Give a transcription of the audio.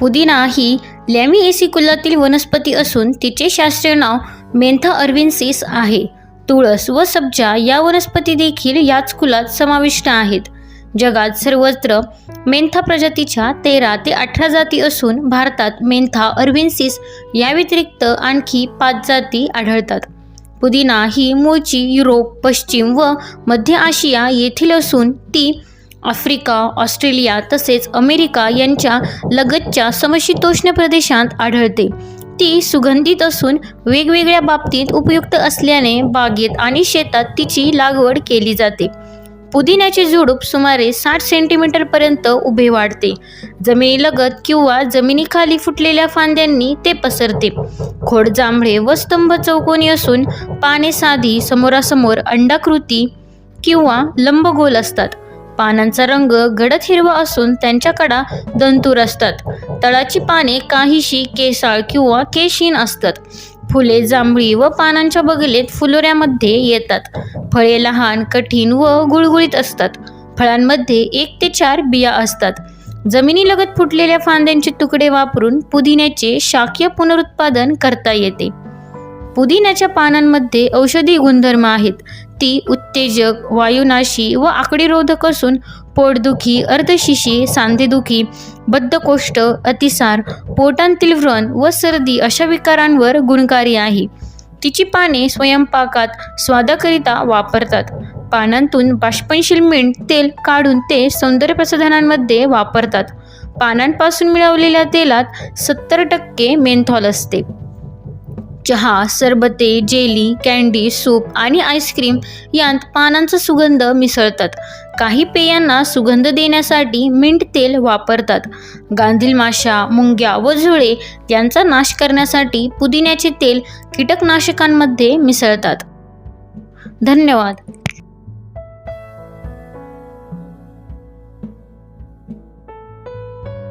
पुदिना ही लॅमिएसी कुलातील वनस्पती असून तिचे शास्त्रीय नाव मेंथा अर्विन्सिस आहे. तुळस व सब्जा या वनस्पती देखील याच कुलात समाविष्ट आहेत. जगात सर्वत्र मेंथा प्रजातीच्या तेरा ते अठरा जाती असून भारतात मेंथा अर्विन्सिस या व्यतिरिक्त आणखी पाच जाती आढळतात. पुदिना ही मूळची युरोप पश्चिम व मध्य आशिया येथील असून ती आफ्रिका ऑस्ट्रेलिया तसेच अमेरिका यांच्या लगतच्या समशीतोष्ण प्रदेशात आढळते. ती सुगंधित असून वेगवेगळ्या बाबतीत उपयुक्त असल्याने बागेत आणि शेतात तिची लागवड केली जाते. पुदिन्याचे झुडूप सुमारे साठ सेंटीमीटरपर्यंत उभे वाढते. जमिनीलगत किंवा जमिनीखाली फुटलेल्या फांद्यांनी ते पसरते. खोड जांभळे व स्तंभ चौकोनी असून पाने साधी समोरासमोर अंडाकृती किंवा लंबगोल असतात. पानांचा रंग गडद हिरवा असून त्यांच्या कडा दंतूर असतात. तळाची पाने काहीशी केसाळ किंवा केशीन असतात. फुले जांभळी व पानांच्या बगलेत फुलोऱ्यामध्ये येतात. फळे लहान कठीण व गुळगुळीत असतात. फळांमध्ये एक ते चार बिया असतात. जमिनीलगत फुटलेल्या फांद्यांचे तुकडे वापरून पुदिन्याचे शाकीय पुनरुत्पादन करता येते. पुदिन्याच्या पानांमध्ये औषधी गुणधर्म आहेत. ती उत्तेजक वायुनाशी व आकडीरोधक असून पोटदुखी अर्धशिशी सांधेदुखी बद्धकोष्ठ अतिसार पोटांतील व्रण व सर्दी अशा विकारांवर गुणकारी आहे. तिची पाने स्वयंपाकात स्वादाकरिता वापरतात. पानांतून बाष्पनशील मीठ तेल काढून ते सौंदर्यप्रसाधनांमध्ये वापरतात. पानांपासून मिळवलेल्या तेलात सत्तर टक्के मेंथॉल असते. चहा सरबते जेली कँडी सूप आणि आईस्क्रीम यांत पानांचा सुगंध मिसळतात. काही पेयांना सुगंध देण्यासाठी मिंट तेल वापरतात. गांधील माशा मुंग्या व झुळे यांचा नाश करण्यासाठी पुदिन्याचे तेल कीटकनाशकांमध्ये मिसळतात. धन्यवाद.